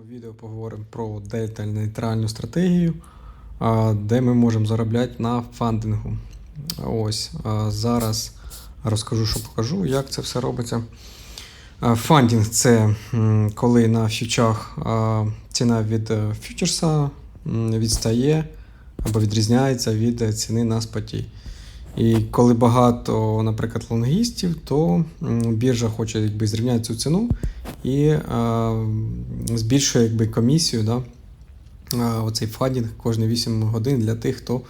відео поговоримо про дельта-нейтральну стратегію, де ми можемо заробляти на фандингу. Ось зараз розкажу, що покажу, як це все робиться. Фандінг це коли на фьючах ціна від е, фьючерса відстає або відрізняється від е, ціни на споті. І коли багато, наприклад, лонгістів, то біржа хоче якби, зрівняти цю ціну і е, збільшує якби, комісію, да, е, оцей фандінг кожні 8 годин для тих, хто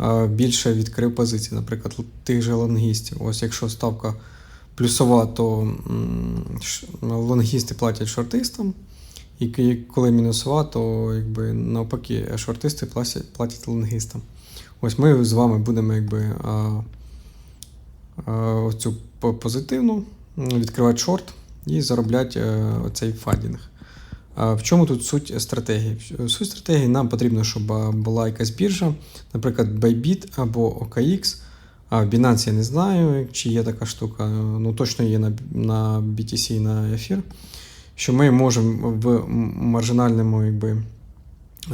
е, більше відкрив позиції, наприклад, тих же лонгістів. Ось якщо ставка плюсова, то лонгісти платять шортистам, і коли мінусова, то якби, навпаки, шортисти платять, лонгістам. Ось ми з вами будемо якби, а, оцю позитивну відкривати шорт і заробляти е, цей фандінг. В чому тут суть стратегії? Суть стратегії нам потрібно, щоб була якась біржа, наприклад, Bybit або OKX. А Binance я не знаю, чи є така штука. Ну точно є на, на BTC на ефір. Що ми можемо в маржинальному якби,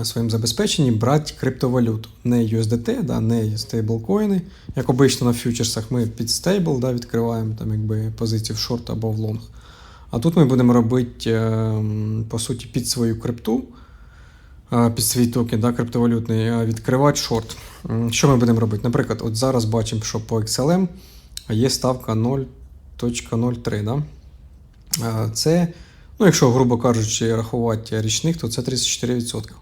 своєму забезпеченні брати криптовалюту. Не USDT, да, не стейблкоїни. Як обично на фьючерсах ми під стейбл да, відкриваємо там, якби, позицію в шорт або в лонг. А тут ми будемо робити, е, по суті, під свою крипту, е, під свій токен да, криптовалютний, е, відкривати шорт. Що ми будемо робити? Наприклад, от зараз бачимо, що по XLM є ставка 0.03. Да? Це, ну, якщо, грубо кажучи, рахувати річних, то це 34%.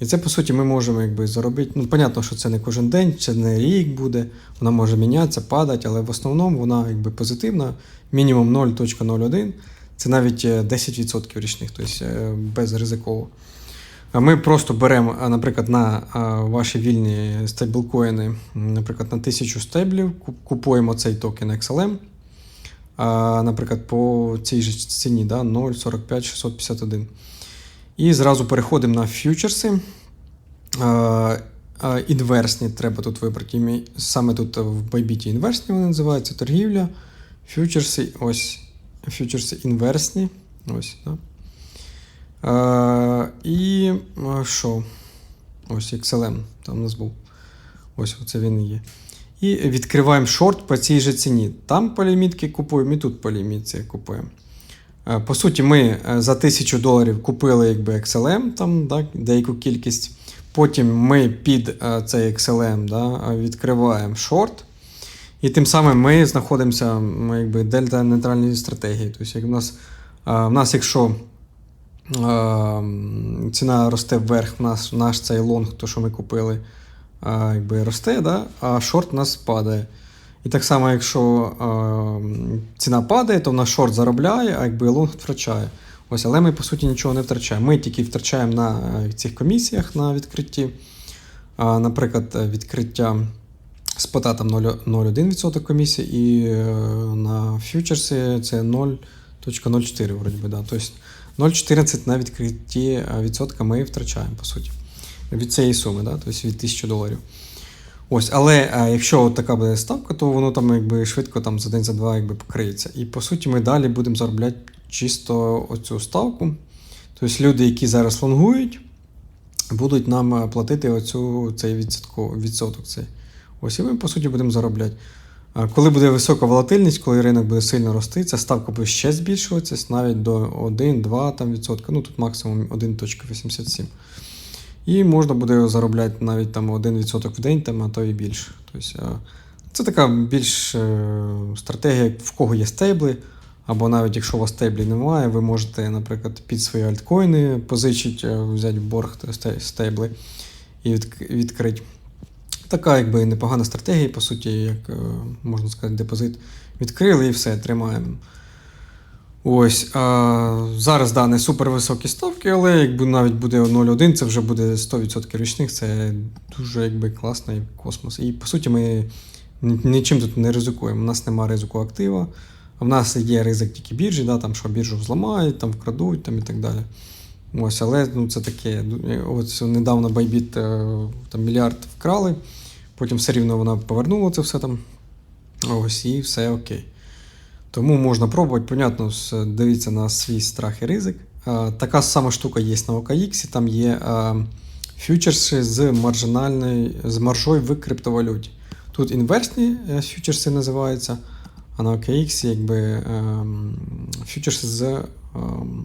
І це, по суті, ми можемо якби, заробити. Ну, понятно, що це не кожен день, це не рік буде, вона може мінятися, падати, але в основному вона якби позитивна, мінімум 0.01, це навіть е, 10% річних, тобто е, безризиково. Ми просто беремо, наприклад, на ваші вільні стейблкоїни, наприклад, на 1000 стейблів, купуємо цей токен XLM, наприклад, по цій же ціні да, 0,45651. І зразу переходимо на фьючерси. Інверсні треба тут вибрати. Саме тут в Bybit інверсні вони називаються торгівля. Фьючерси, ось фьючерси інверсні. Ось, да. А, і що? Ось XLM, там у нас був. Ось оце він є. І відкриваємо шорт по цій же ціні. Там по лімітки купуємо, і тут по лімітці купуємо. По суті, ми е, за 1000 доларів купили якби XLM, там, так, деяку кількість. Потім ми під е, цей XLM да, відкриваємо шорт. І тим самим ми знаходимося м, якби, дельта нейтральній стратегії. Тобто, як в нас, в нас, якщо ціна росте вверх, в нас, наш цей лонг, то, що ми купили, якби, росте, да, а шорт у нас падає. І так само, якщо ціна падає, то в нас шорт заробляє, а якби лонг втрачає. Ось, але ми по суті нічого не втрачаємо. Ми тільки втрачаємо на е, цих комісіях на відкритті. Наприклад, е, відкриття спота там 0 0,1% комісії, і е, на фьючерси це 0.04, вроді би, да. Тобто 0,14 на відкритті е, відсотка ми втрачаємо, по суті, від цієї суми, да? тобто від 1000 доларів. Ось, але а, якщо от така буде ставка, то воно там якби швидко там за день за два якби покриється. І по суті, ми далі будемо заробляти чисто оцю ставку. Тобто люди, які зараз лонгують, будуть нам е, платити оцю, цей відсотко, відсоток. Цей. Ось і ми, по суті, будемо заробляти. Коли буде висока волатильність, коли ринок буде сильно рости, ця ставка буде ще збільшуватися навіть до 1-2 там, відсотка. Ну тут максимум 1.87. І можна буде заробляти навіть там 1% в день, там, а то і більше. Тобто, е, це така більш е, стратегія, в кого є стейбли, або навіть якщо у вас стейблів немає, ви можете, наприклад, під свої альткоїни позичити, е, взяти борг стейбли і відкрити. Така якби непогана стратегія, по суті, як е, можна сказати, депозит. Відкрили і все, тримаємо. Ось. А, зараз да, не супер високі ставки, але якби навіть буде 0,1, це вже буде 100% річних, це дуже якби класно і космос. І по суті, ми нічим тут не ризикуємо. У нас немає ризику актива, а в нас є ризик тільки біржі, да, там, що біржу взламають, там вкрадуть там, і так далі. Ось, але ну, це таке. От недавно Bybit е, там мільярд вкрали, потім все рівно вона повернула це все там. Ось і все окей. Тому можна пробувати, понятно, дивіться на свій страх і ризик, Е, Така сама штука є на OKX, там є е, фьючерси з маржинальної, з маржою в криптовалюті. Тут інверсні фьючерси називаються, а на OKX якби ем, фьючерси з ем,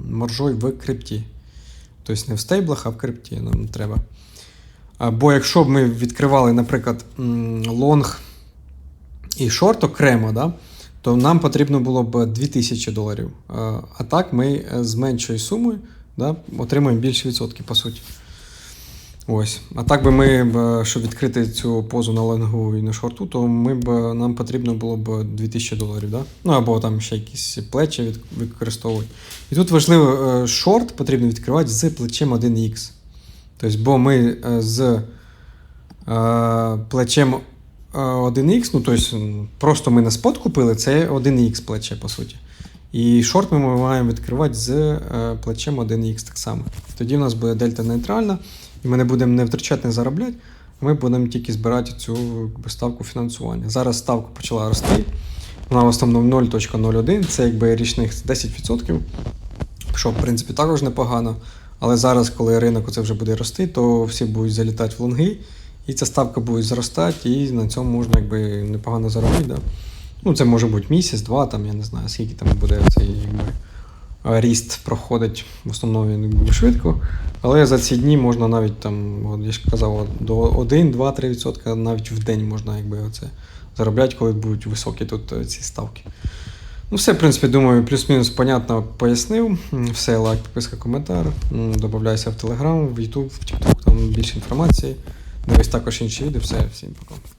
маржою в крипті. Тобто не в стейблах, а в крипті нам треба. Бо якщо б ми відкривали, наприклад, лонг і шорт окремо, да, то нам потрібно було б 2000 доларів. Е, А так ми е, з меншою сумою да, отримуємо більше відсотків, по суті. Ось. А так би ми, щоб відкрити цю позу на лонгу і на шорту, то ми б, нам потрібно було б 2000 доларів. Да? Ну або там ще якісь плечі від, використовують. І тут важливо, е, шорт потрібно відкривати з плечем 1х. Тобто, бо ми е, з е, плечем е, 1х, ну тобто просто ми на спот купили, це 1х плече, по суті. І шорт ми маємо відкривати з е, плечем 1х так само. Тоді в нас буде дельта нейтральна, і ми не будемо не втрачати, не заробляти, ми будемо тільки збирати цю ставку фінансування. Зараз ставка почала рости. Вона в основному 0.01, це якби річних 10%, що в принципі також непогано. Але зараз, коли ринок оце вже буде рости, то всі будуть залітати в лонги, і ця ставка буде зростати, і на цьому можна якби непогано заробити. Да? Ну, це може бути місяць, два, там, я не знаю, скільки там буде цей якби, ріст проходить. В основному він буде швидко. Але за ці дні можна навіть там, от я ж казав, до 1, 2, 3 відсотка навіть в день можна якби, оце заробляти, коли будуть високі тут е, ці ставки. Ну, все, в принципі, думаю, плюс-мінус понятно пояснив. Все, лайк, підписка, коментар. Добавляйся в Telegram, в YouTube, в TikTok, там більше інформації. Дивись також інші відео. Все, всім пока.